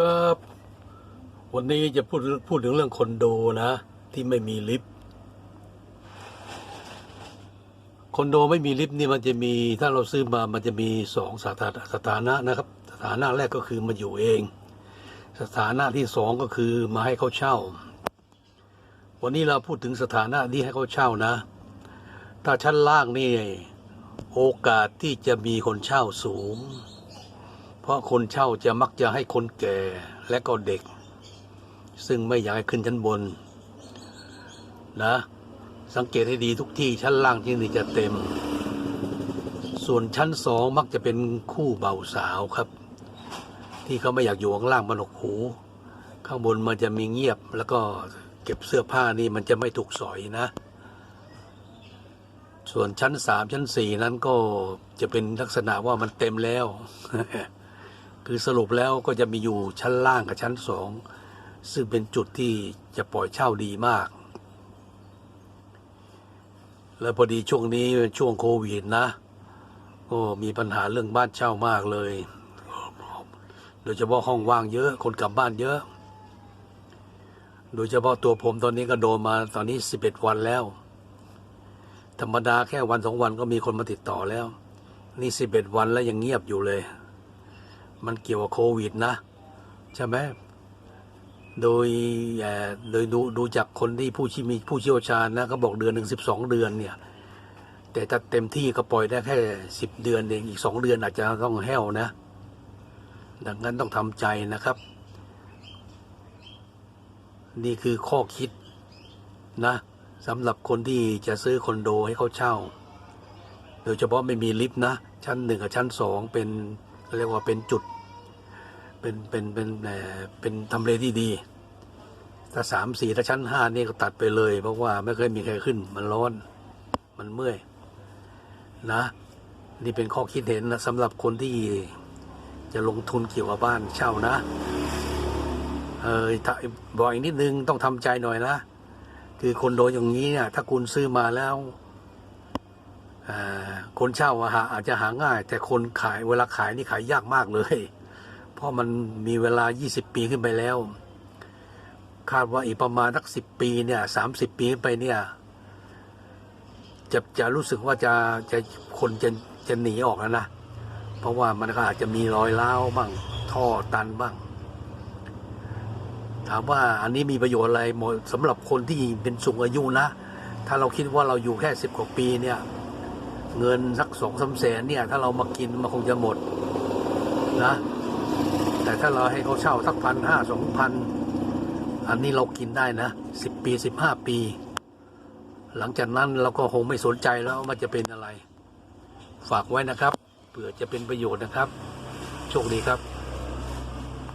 ครับ วันนี้จะพูดพูดถึงเรื่องคอนโดนะ ที่ไม่มีลิฟต์คอนโดไม่มีลิฟต์นี่มันจะมีถ้าเราซื้อมามันจะมีสองสถานะสถานะนะครับ สถานะแรกก็คือมาอยู่เอง สถานะที่สองก็คือมาให้เขาเช่า วันนี้เราพูดถึงสถานะที่ให้เขาเช่านะ ถ้าชั้นล่างนี่โอกาสที่จะมีคนเช่าสูง เพราะคนเช่าจะมักจะให้คนแก่และก็เด็ก ซึ่งไม่อยากให้ขึ้นชั้นบน นะ สังเกตให้ดีทุกที่ชั้นล่างที่นี่จะเต็ม ส่วนชั้นสองมักจะเป็นคู่เบาสาวครับ ที่เขาไม่อยากอยู่ข้างล่างมันหกหู ข้างบนมันจะมีเงียบแล้วก็เก็บเสื้อผ้านี่มันจะไม่ถูกสอยนะ ส่วนชั้นสามชั้นสี่นั้นก็จะเป็นลักษณะว่ามันเต็มแล้ว คือสรุปแล้วก็จะมีอยู่ชั้นล่างกับชั้นสองซึ่งเป็นจุดที่จะปล่อยเช่าดีมาก แล้วพอดีช่วงนี้ช่วงโควิดนะก็มีปัญหาเรื่องบ้านเช่ามากเลย โดยเฉพาะห้องว่างเยอะคนกลับบ้านเยอะ โดยเฉพาะตัวผมตอนนี้ก็โดนมาตอนนี้สิบเอ็ดวันแล้ว ธรรมดาแค่วันสองวันก็มีคนมาติดต่อแล้ว นี่สิบเอ็ดวันแล้วยังเงียบอยู่เลย มันเกี่ยวกับโควิดนะ ใช่ไหมโดยโดยดูดูจากคนที่ผู้ที่มีผู้เชี่ยวชาญนะเขาบอกเดือนหนึ่งสิบสองเดือนเนี่ย แต่ถ้าเต็มที่ก็ปล่อยได้แค่สิบเดือนเองอีกสองเดือนอาจจะต้องแห้วนะ ดังนั้นต้องทำใจนะครับ นี่คือข้อคิดนะสำหรับคนที่จะซื้อคอนโดให้เขาเช่า โดยเฉพาะไม่มีลิฟต์นะ ชั้นหนึ่งกับชั้นสองเป็น เรียกว่าเป็นจุด เป็นเป็นเป็นเป็นทำเลที่ดี ถ้าสามสี่ถ้าชั้นห้านี่ก็ตัดไปเลย เพราะว่าไม่เคยมีใครขึ้น มันร้อน มันเมื่อย นะ นี่เป็นข้อคิดเห็นนะสำหรับคนที่จะลงทุนเกี่ยวกับบ้านเช่านะ เออบอกอีกนิดนึงต้องทำใจหน่อยนะ คือคนโดนอย่างนี้เนี่ยถ้าคุณซื้อมาแล้ว คนเช่าอะหาอาจจะหาง่าย แต่คนขายเวลาขายนี่ขายยากมากเลย เพราะมันมีเวลา 20 ปีขึ้นไปแล้ว คาดว่าอีกประมาณสักสิปีเนี่ย30ปีขึ้นไปเนี่ยจะจะรู้สึกว่าจะจะคนจะจะหนีออกแล้วนะ เพราะว่ามันก็อาจจะมีรอยร้าบ้างท่อตันบ้าง ถามว่าอันนี้มีประโยชน์อะไรหมดสำหรับคนที่เป็นสูงอายุนะ ถ้าเราคิดว่าเราอยู่แค่สิบกว่าปีเนี่ย เงินสักสองสาแสนเนี่ย ถ้าเรามากินมันคงจะหมดนะ แต่ถ้าเราให้เขาเช่าสักพันห้าสองพันอันนี้เรากินได้นะสิบปีสิบห้าปี หลังจากนั้นเราก็คงไม่สนใจแล้วว่าจะเป็นอะไร ฝากไว้นะครับเผื่อจะเป็นประโยชน์นะครับ โชคดีครับ